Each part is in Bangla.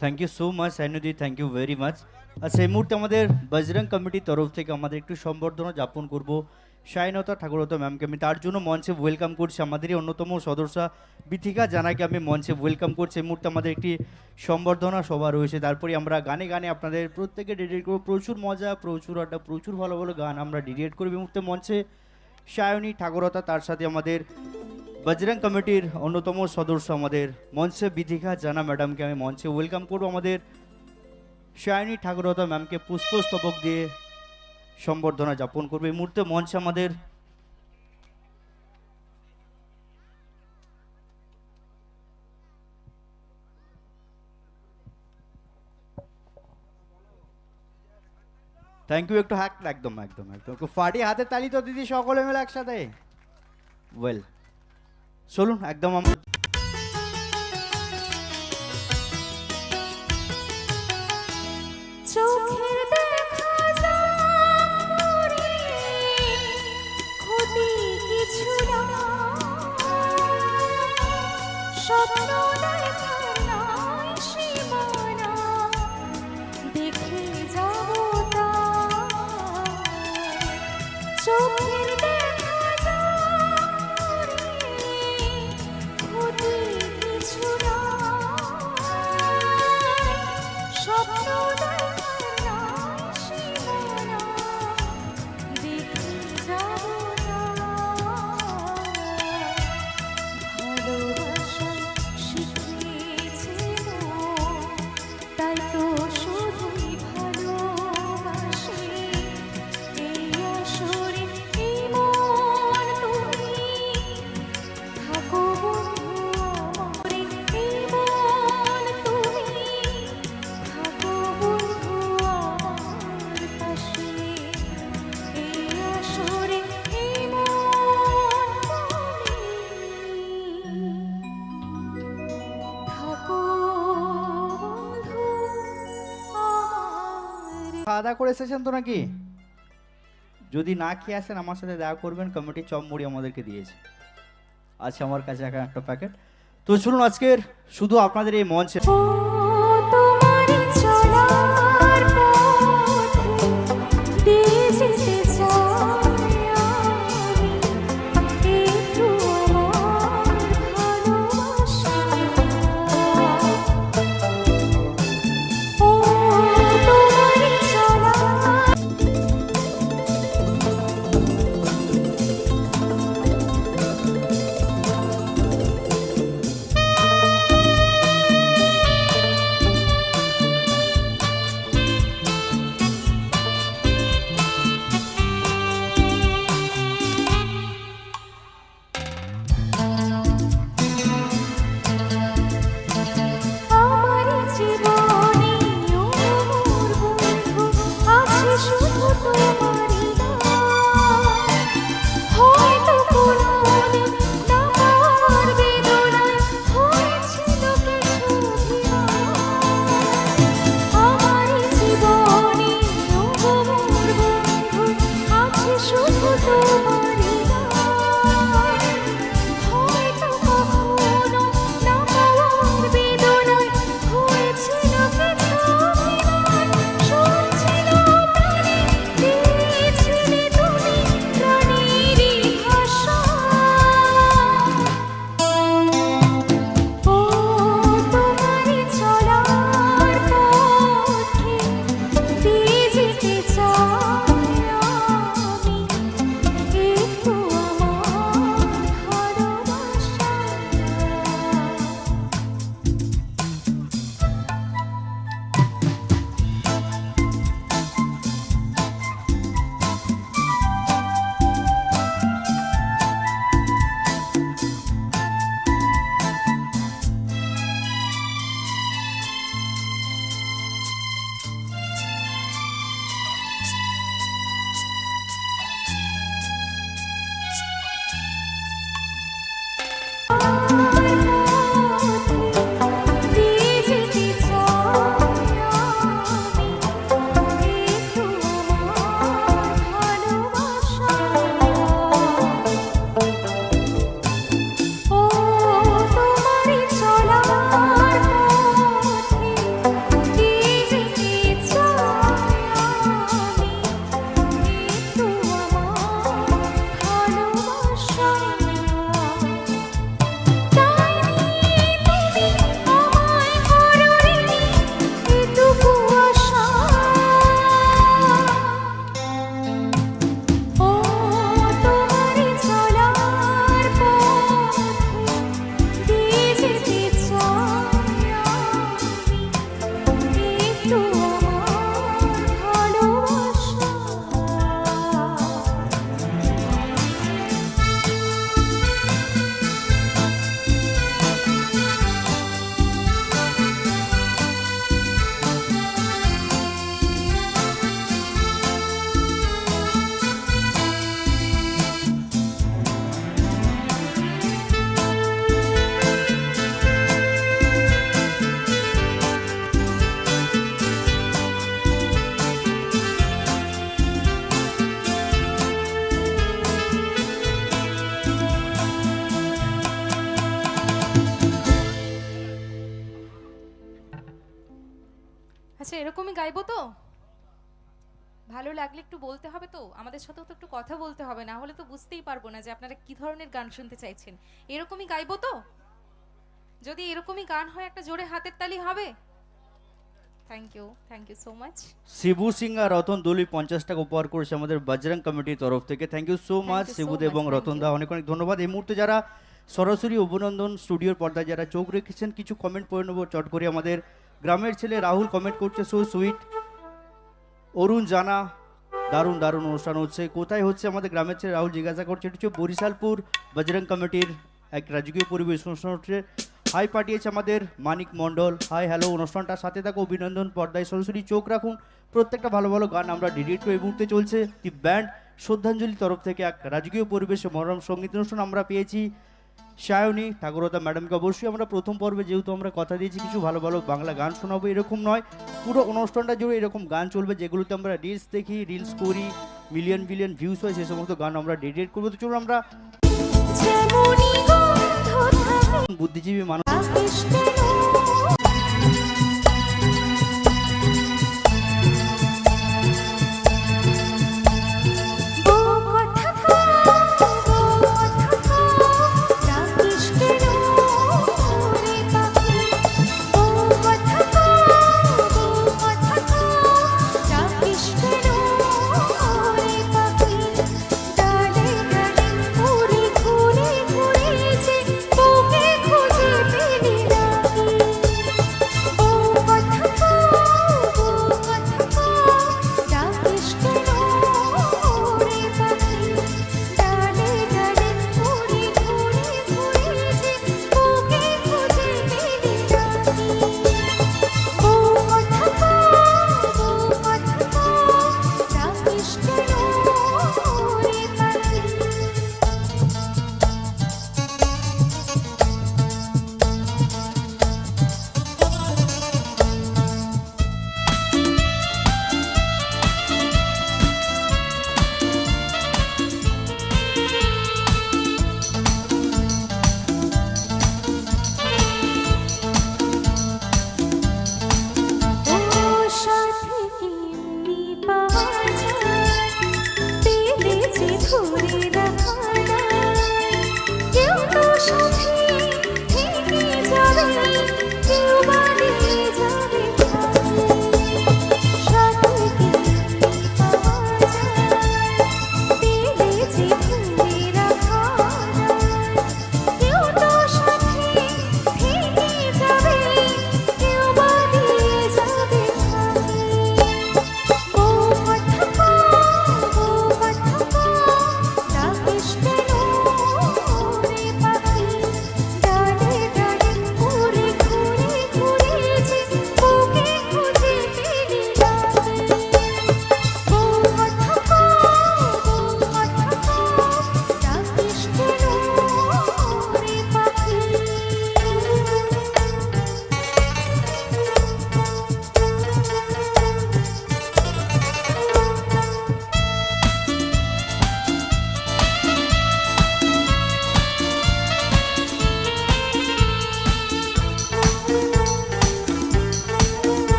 থ্যাংক ইউ সো মাচ সাইনুদি থ্যাংক ইউ ভেরি মাচ আচ্ছা এই মুহূর্তে আমাদের বজরং কমিটির তরফ থেকে আমাদের একটু সম্বর্ধনা যাপন করব। শাইনতা ঠাকুরতা ম্যামকে আমি তার জন্য মঞ্চে ওয়েলকাম করছি। আমাদেরই অন্যতম সদস্য বিথিকা জানাকে আমি মঞ্চে ওয়েলকাম করছি। এই মুহূর্তে আমাদের একটি সম্বর্ধনা সভা রয়েছে। তারপরে আমরা গানে গানে আপনাদের প্রত্যেকে ডেডিকেট করব। প্রচুর মজা, প্রচুর আড্ডা, প্রচুর ভালো ভালো গান আমরা ডেডিকেট করব এই মুহূর্তে মঞ্চে। সায়নী ঠাকুরতা, তার সাথে আমাদের বজরং কমিটির অন্যতম সদস্য আমাদের মঞ্চে বিধিকা জানা ম্যাডামকে আমি মঞ্চে ওয়েলকাম করব আমাদের শায়নী ঠাকুরতা ম্যামকে পুষ্পস্তবক দিয়ে সম্বর্ধনা যাপন করবে। এই মুহূর্তে মঞ্চে আমাদের থ্যাংক ইউ একটু হাক একদম একদম। একদম ফাটিয়ে হাতে তালি তো দিদি, সকলে মিলে একসাথে। ওয়েল চলুন একদম আমরা খাওয়া করে এসেছেন তো নাকি? যদি না খেয়ে আসেন আমার সাথে দেখা করবেন, কমিটি চপ মুড়ি আমাদেরকে দিয়েছে। আছে আমার কাছে এখন একটা প্যাকেট। তো শুনুন আজকের শুধু আপনাদের এই মঞ্চে আমাদের সাথেও তো একটু কথা বলতে হবে না হলে তো বুঝতেই পারব না যে আপনারা কি ধরনের গান শুনতে চাইছেন। এরকমই গাইবো তো? যদি এরকমই গান হয় একটা জোরে হাতের তালি হবে। Thank you thank you so much Shibu Singh আর রতন দোলি পঞ্চাশ টাকা উপহার করেছে আমাদের বজরং কমিটির তরফ থেকে। থ্যাংক ইউ সো মাচ শিবুদ এবং রতন. দা অনেক অনেক ধন্যবাদ। এই মুহূর্তে যারা সরাসরি অভিনন্দন স্টুডিওর পর্দায় যারা চোখ রেখেছেন কিছু কমেন্ট পড়ে নেব চট করে। আমাদের গ্রামের ছেলে রাহুল কমেন্ট করছে সো সুইট অরুণ জানা দারুণ দারুণ অনুষ্ঠান হচ্ছে। কোথায় হচ্ছে আমাদের গ্রামের ছেলে রাহুল জিজ্ঞাসা করছে, এটা হচ্ছে বরিশালপুর বজরং কমিটির এক রাজকীয় পরিবেশ অনুষ্ঠান হচ্ছে হাই পাঠিয়েছে আমাদের মানিক মণ্ডল। হাই, হ্যালো অনুষ্ঠানটার সাথে থাকো, অভিনন্দন, পর্দায় সরাসরি চোখ রাখুন। প্রত্যেকটা ভালো ভালো গান আমরা ডিডিট এই মুহূর্তে চলছে। দি ব্যান্ড শ্রদ্ধাঞ্জলি তরফ থেকে এক রাজকীয় পরিবেশে মনোরম সংগীত অনুষ্ঠান আমরা পেয়েছি। সায়নী ঠাকুরতা ম্যাডামকে অবশ্যই আমরা প্রথম পর্বে যেহেতু আমরা কথা দিয়েছি কিছু ভালো ভালো বাংলা গান শোনাবো এরকম নয়। পুরো অনুষ্ঠানটা জুড়ে এরকম গান চলবে যেগুলোতে আমরা রিলস দেখি রিলস করি মিলিয়ন বিলিয়ন ভিউস হয় সে সমস্ত গান আমরা ডেডিকেট করব। তো চলুন আমরা বুদ্ধিজীবী মানুষ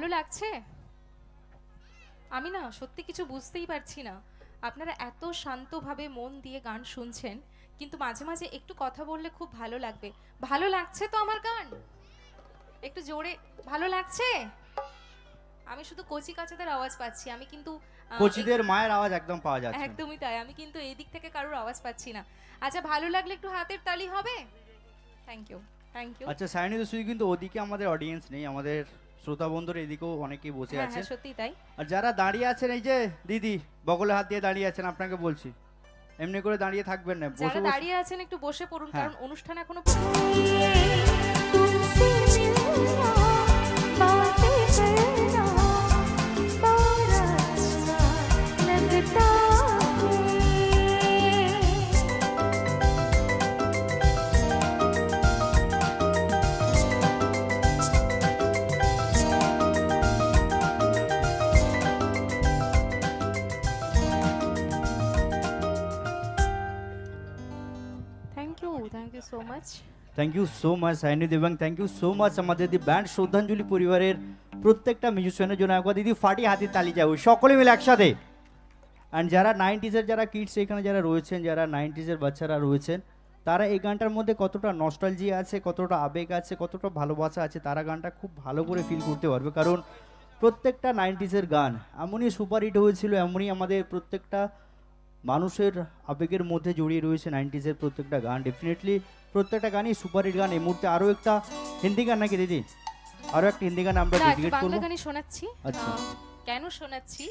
ভালো লাগছে? আমি না সত্যি কিছু বুঝতেই পারছি না। আপনারা এত শান্তভাবে মন দিয়ে গান শুনছেন কিন্তু মাঝে মাঝে একটু কথা বললে খুব ভালো লাগবে। ভালো লাগছে তো আমার গান? একটু জোরে ভালো লাগছে? আমি শুধু কচি কাচাদের আওয়াজ পাচ্ছি আমি কিন্তু কোচিদের মায়ের আওয়াজ একদম পাওয়া যাচ্ছে। একদমই তাই আমি কিন্তু এই দিক থেকে কারোর আওয়াজ পাচ্ছি না। আচ্ছা ভালো লাগলে একটু হাতের তালি হবে? থ্যাংক ইউ থ্যাংক ইউ আচ্ছা সায়নী তো কিন্তু ওদিকে আমাদের অডিয়েন্স নেই আমাদের শ্রোতা বন্ধুর এদিকেও অনেকেই বসে হ্যাঁ আছে। হ্যাঁ সত্যি তাই। আর যারা দাঁড়িয়ে আছেন এই যে দিদি বগলে হাত দিয়ে দাঁড়িয়ে আছেন আপনাকে বলছি। এমনি করে দাঁড়িয়ে থাকবেন না বসে যারা দাঁড়িয়ে আছেন একটু বসে পড়ুন হ্যাঁ। কারণ অনুষ্ঠান এখনও you so much thank you so much Saini Debang thank you so much আমাদের দি ব্যান্ড শ্রদ্ধাঞ্জলি পরিবারের প্রত্যেকটা মিউজিশিয়ানের জন্য একবার দিদি ফাটি হাতি তালি যাব সকলে মিলে একসাথে। অ্যান্ড যারা নাইনটিজের যারা কিডস এখানে যারা রয়েছেন, যারা নাইনটিজের বাচ্চারা রয়েছেন, তারা এই গানটার মধ্যে কতটা নস্টালজি আছে, কতটা আবেগ আছে, কতটা ভালোবাসা আছে, তারা গানটা খুব ভালো করে ফিল করতে পারবে। কারণ প্রত্যেকটা নাইনটিজের গান এমনই সুপারহিট হয়েছিল, এমনই আমাদের প্রত্যেকটা মানুষের আবেগের মধ্যে জড়িয়ে রয়েছে নাইনটিজের প্রত্যেকটা গান। ডেফিনেটলি প্রত্যেকটা গানই সুপারহিট গান। এই মুহূর্তে আরও একটা হিন্দি গান নাকি দিদি? আরও একটা হিন্দি গান আমরা বাংলা গানই শোনাচ্ছি। আচ্ছা। কেন শোনাচ্ছি?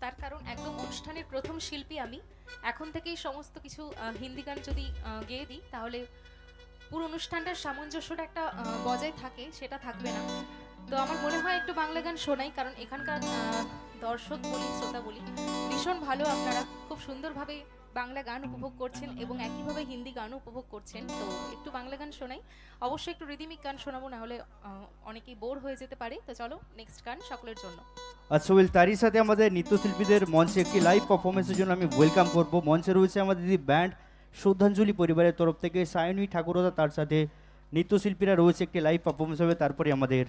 তার কারণ একদম অনুষ্ঠানের প্রথম শিল্পী আমি। এখন থেকেই সমস্ত কিছু হিন্দি গান যদি গেয়ে দিই তাহলে পুরো অনুষ্ঠানটার সামঞ্জস্যটা একটা বজায় থাকে সেটা থাকবে না। তো আমার মনে হয় একটু বাংলা গান শোনাই, কারণ এখানকার দর্শক বলি, শ্রোতা বলি, ভীষণ ভালো আপনারা খুব সুন্দরভাবে বাংলা গান উপভোগ করছেন এবং একইভাবে হিন্দি গানও উপভোগ করছেন। তো একটু বাংলা গান শোনাই। অবশ্যই একটু রিদিমিক গান শোনাবো, না হলে অনেকেই বোর হয়ে যেতে পারে। তো চলো নেক্সট গান সকলের জন্য। আচ্ছা ওয়েল তারই সাথে আমাদের নৃত্যশিল্পীদের মঞ্চে একটি লাইভ পারফরমেন্সের জন্য আমি ওয়েলকাম করব। মঞ্চে রয়েছে আমাদের দিদি ব্যান্ড শ্রদ্ধাঞ্জলি পরিবারের তরফ থেকে সায়নী ঠাকুরদা, তার সাথে নৃত্যশিল্পীরা রয়েছে একটি লাইভ পারফরমেন্স হবে তারপরে আমাদের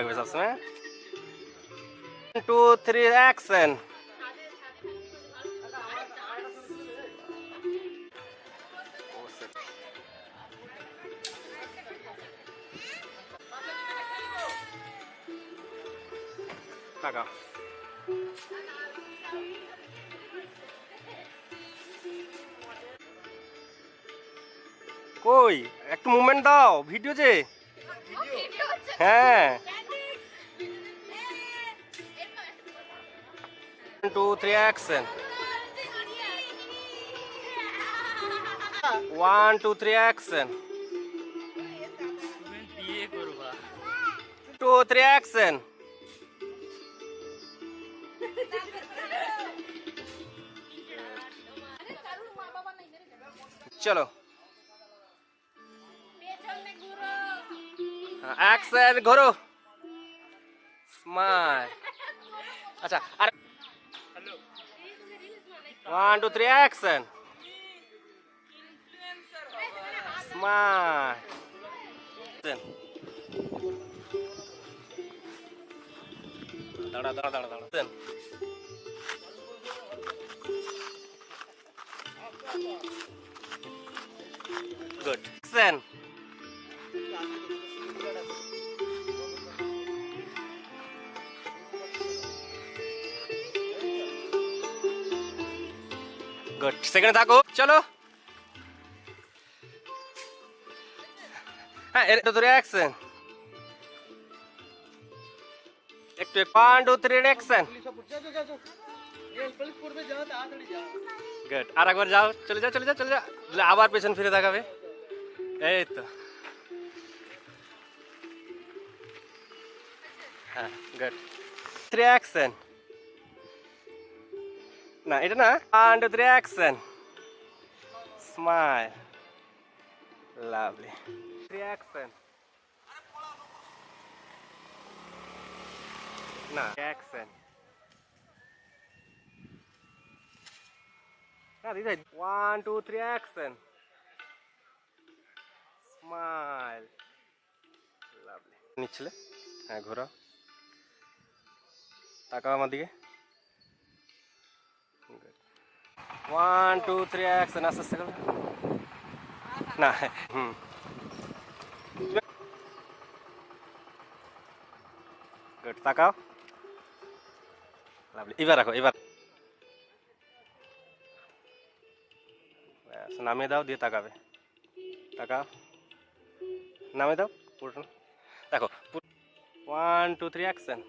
রাখবে সবসময়? টু থ্রি অ্যাকশন টাকা কই? একটু মুভমেন্ট দাও ভিডিও যে। হ্যাঁ। two three action one two three action two three action চলো অ্যাকশন ঘোরো স্মাইল আচ্ছা আর one two three action smile দাঁড়া দাঁড়া দাঁড়া দাঁড়া গুড অ্যাকশন গুড সেকেন্ডে থাকো চলো হ্যাঁ এটা ধরে অ্যাকশন একটু one two three action good আর একবার যাও চলে যাও চলে যাও চলে যাও তাহলে আবার পেছন ফিরে দেখাবে এই তো হ্যাঁ গুড থ্রি অ্যাকশন না, এটা না? Two three action smile lovely three action না অ্যাকশন না দিদি one two three action smile lovely নিচ্ছিলে? হ্যাঁ ঘোরাও। তাকাও আমার দিকে। ওয়ান টু থ্রি অ্যাকশন আস্তে আস্তে করো না হুম গুড তাকাও লাভলি এবার রাখো এবার ব্যাস, নামিয়ে দাও দিয়ে তাকাবে তাকাও নামিয়ে দাও পুরো দেখো one two three action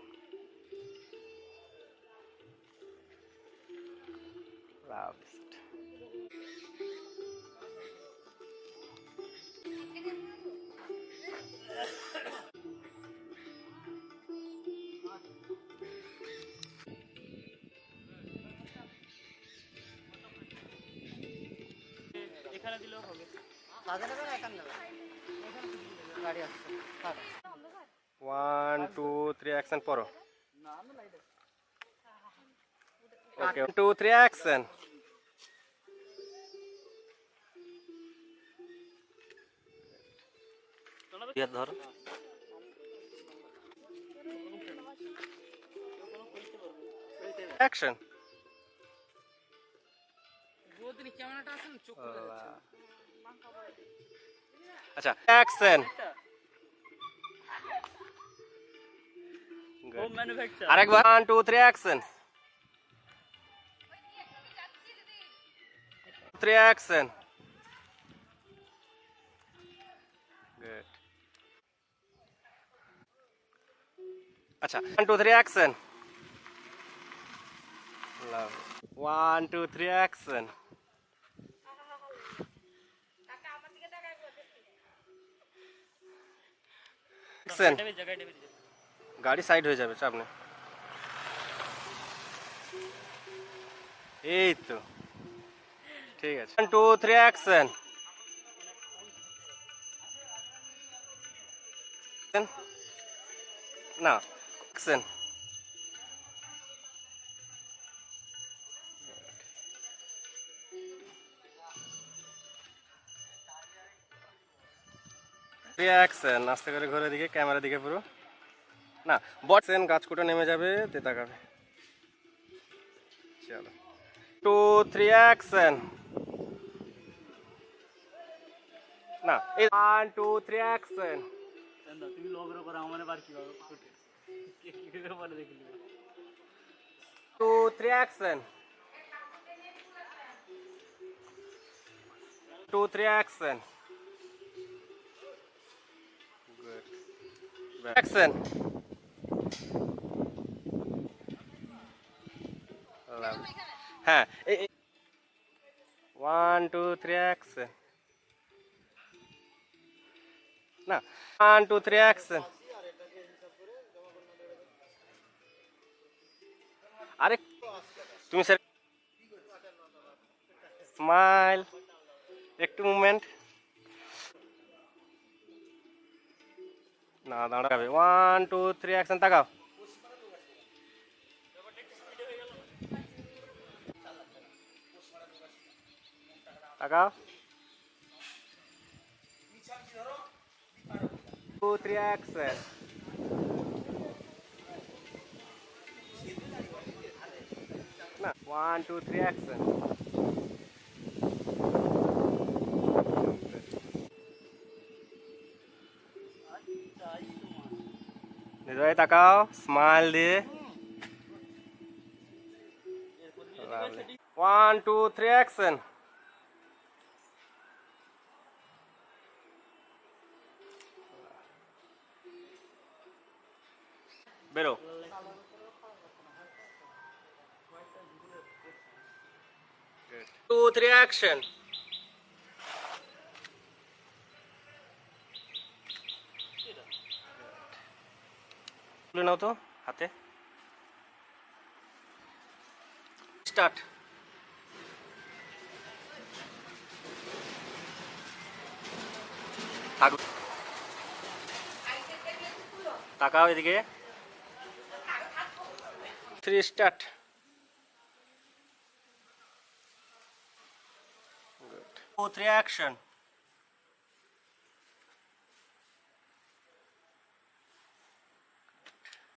action পড়ো ওকে টু থ্রি অ্যাকশন ধরো অ্যাকশন আচ্ছা অ্যাকশন আরেকবার। One two three action three action good আচ্ছা one two three action love one two three action action গাড়ি সাইড হয়ে যাবে চাপ নেই এই তো। ঠিক আছে। টু থ্রি অ্যাকশন না অ্যাকশন রিয়াকশন আস্তে করে ঘুরে দিকে ক্যামেরা দিকে পুরো। না বটসেন গাছ কুটো নেমে যাবে তে তাকাবে। চলো। টু থ্রি অ্যাকশন না এই ওয়ান টু থ্রি অ্যাকশন তুমি লগর করো আমার বার কি হবে? বলে দেখলি two three action two three action good action হ্যাঁ ওয়ান টু থ্রি অ্যাকশন না ওয়ান টু থ্রি অ্যাকশন আরে তুমি স্যার স্মাইল একটু মুভমেন্ট না দাঁড়াবে ওয়ান টু থ্রি অ্যাকশন তাকাও তাকাও টু থ্রি অ্যাকশন না ওয়ান টু থ্রি অ্যাকশন হৃদয় তাকাও স্মাইল দিয়ে। ওয়ান টু থ্রি অ্যাকশন বেরো। টু থ্রি অ্যাকশন তুলে নাও তো হাতে। স্টার্ট তাকাও এদিকে। Three start. Two, three, action.